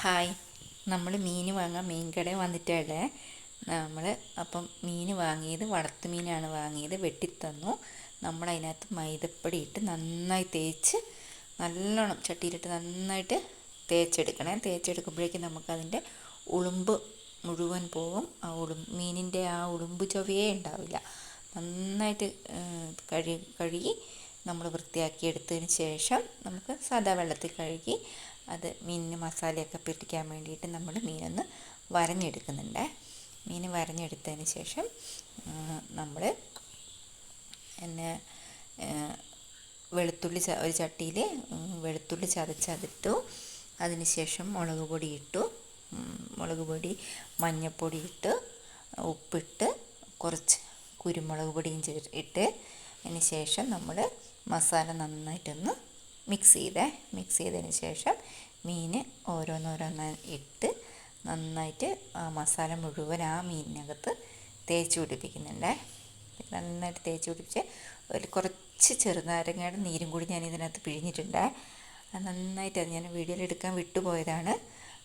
Hi. നമ്മൾ മീൻ വാങ്ങാൻ മീൻ കടയിൽ വന്നിട്ടുള്ളത് നമ്മൾ അപ്പം മീൻ വാങ്ങിയത് വളർത്തു മീനാണ് വാങ്ങിയത് വെട്ടിത്തന്നു. നമ്മൾ അതിനകത്ത് മൈദപ്പൊടി ഇട്ട് നന്നായി തേച്ച് നല്ലോണം ചട്ടിയിലിട്ട് നന്നായിട്ട് തേച്ചെടുക്കണേ. തേച്ചെടുക്കുമ്പോഴേക്കും നമുക്കതിന്റെ ഉളുമ്പ് മുഴുവൻ പോവും. ആ ഉളു മീനിന്റെ ആ ഉളുമ്പ് ചൊവ്വയേ ഉണ്ടാവില്ല. നന്നായിട്ട് കഴുകി കഴുകി നമ്മൾ വൃത്തിയാക്കി എടുത്തതിന് ശേഷം നമുക്ക് സാദാ വെള്ളത്തിൽ കഴുകി അത് മീനിന് മസാലയൊക്കെ പിടിക്കാൻ വേണ്ടിയിട്ട് നമ്മൾ മീനൊന്ന് വരഞ്ഞെടുക്കുന്നുണ്ട്. മീൻ വരഞ്ഞെടുത്തതിന് ശേഷം നമ്മൾ എന്നെ വെളുത്തുള്ളി ഒരു ചട്ടിയിൽ വെളുത്തുള്ളി ചതച്ചതിട്ടു. അതിന് ശേഷം മുളക് പൊടി ഇട്ടു. മുളക് പൊടി മഞ്ഞൾപ്പൊടി ഇട്ട് ഉപ്പിട്ട് കുറച്ച് കുരുമുളക് പൊടിയും ഇട്ട് അതിന് ശേഷം നമ്മൾ മസാല നന്നായിട്ടൊന്ന് മിക്സ് ചെയ്തേ. മിക്സ് ചെയ്തതിന് ശേഷം മീൻ ഓരോന്നോരോന്നായി ഇട്ട് നന്നായിട്ട് ആ മസാല മുഴുവൻ ആ മീനിനകത്ത് തേച്ച് പിടിപ്പിക്കുന്നുണ്ട്. നന്നായിട്ട് തേച്ച് പിടിപ്പിച്ച് ഒരു കുറച്ച് ചെറുനാരങ്ങയുടെ നീരും കൂടി ഞാൻ ഇതിനകത്ത് പിഴിഞ്ഞിട്ടുണ്ട്. നന്നായിട്ട് അത് ഞാൻ വീഡിയോയിൽ എടുക്കാൻ വിട്ടുപോയതാണ്.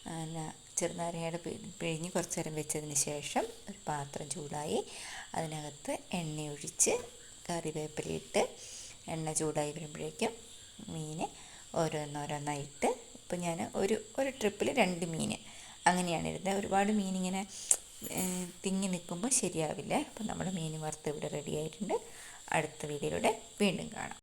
പിന്നെ ചെറുനാരങ്ങയുടെ പിഴിഞ്ഞ് കുറച്ച് നേരം വെച്ചതിന് ശേഷം ഒരു പാത്രം ചൂടായി അതിനകത്ത് എണ്ണയൊഴിച്ച് കറിവേപ്പിലയിട്ട് എണ്ണ ചൂടായി വരുമ്പോഴേക്കും മീൻ ഓരോന്നോരോന്നായിട്ട് ഇപ്പം ഞാൻ ഒരു ഒരു ട്രിപ്പിൽ രണ്ട് മീൻ അങ്ങനെയാണ് ഇരുന്നത്. ഒരുപാട് മീൻ ഇങ്ങനെ തിങ്ങി നിൽക്കുമ്പോൾ ശരിയാവില്ല. അപ്പം നമ്മുടെ മീൻ വറുത്ത് ഇവിടെ റെഡി ആയിട്ടുണ്ട് അടുത്ത വീഡിയോയിലൂടെ വീണ്ടും കാണാം.